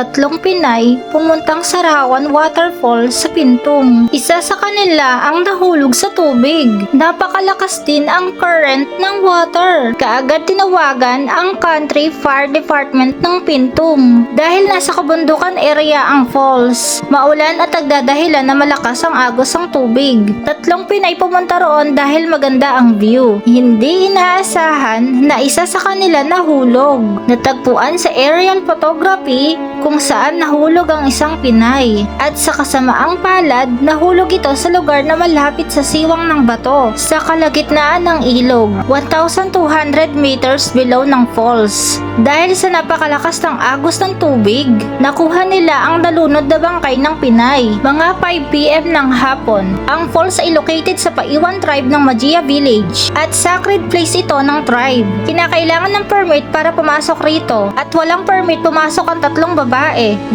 tatlong Pinay pumuntang Sarawan Waterfall sa Pintong. Isa sa kanila ang nahulog sa tubig. Napakalakas din ang current ng water. Kaagad tinawagan ang Country Fire Department ng Pintong. Dahil nasa kabundukan area ang falls, maulan at nagdadahilan na malakas ang agos ng tubig. Tatlong Pinay pumunta roon dahil maganda ang view. Hindi inaasahan na isa sa kanila nahulog. Natagpuan sa aerial photography kung saan nahulog ang isang Pinay. At sa kasamaang palad, nahulog ito sa lugar na malapit sa siwang ng bato, sa kalagitnaan ng ilog, 1,200 meters below ng falls. Dahil sa napakalakas ng agos ng tubig, nakuha nila ang nalunod na bangkay ng Pinay. Mga 5pm ng hapon, ang falls ay located sa Paiwan tribe ng Magia Village at sacred place ito ng tribe. Kinakailangan ng permit para pumasok rito at walang permit pumasok ang tatlong babae.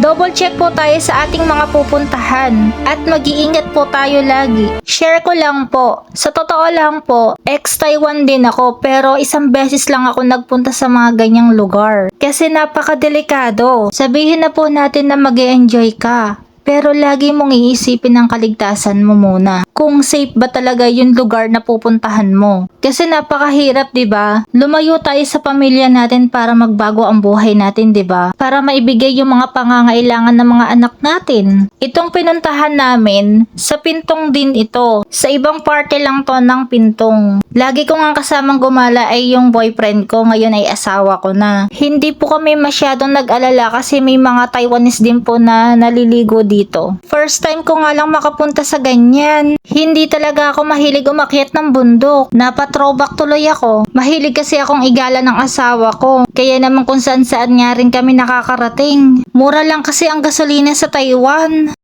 Double check po tayo sa ating mga pupuntahan at mag-iingat po tayo lagi. Share ko lang po. Sa totoo lang po, ex-Taiwan din ako pero isang beses lang ako nagpunta sa mga ganyang lugar. Kasi napakadelikado. Sabihin na po natin na mag enjoy ka. Pero lagi mong iisipin ang kaligtasan mo muna. Kung safe ba talaga yung lugar na pupuntahan mo. Kasi napakahirap, 'di ba? Lumayo tayo sa pamilya natin para magbago ang buhay natin, 'di ba? Para maibigay yung mga pangangailangan ng mga anak natin. Itong pinuntahan namin, sa pintong din ito. Sa ibang parte lang to ng pintong. Lagi ko nga kasamang gumala ay yung boyfriend ko, ngayon ay asawa ko na. Hindi po kami masyadong nag-alala kasi may mga Taiwanese din po na naliligo dito. First time ko nga lang makapunta sa ganyan. Hindi talaga ako mahilig umakyat ng bundok. Napatrobak tuloy ako. Mahilig kasi akong igala ng asawa ko. Kaya naman kung saan saan nga rin kami nakakarating. Mura lang kasi ang gasolina sa Taiwan.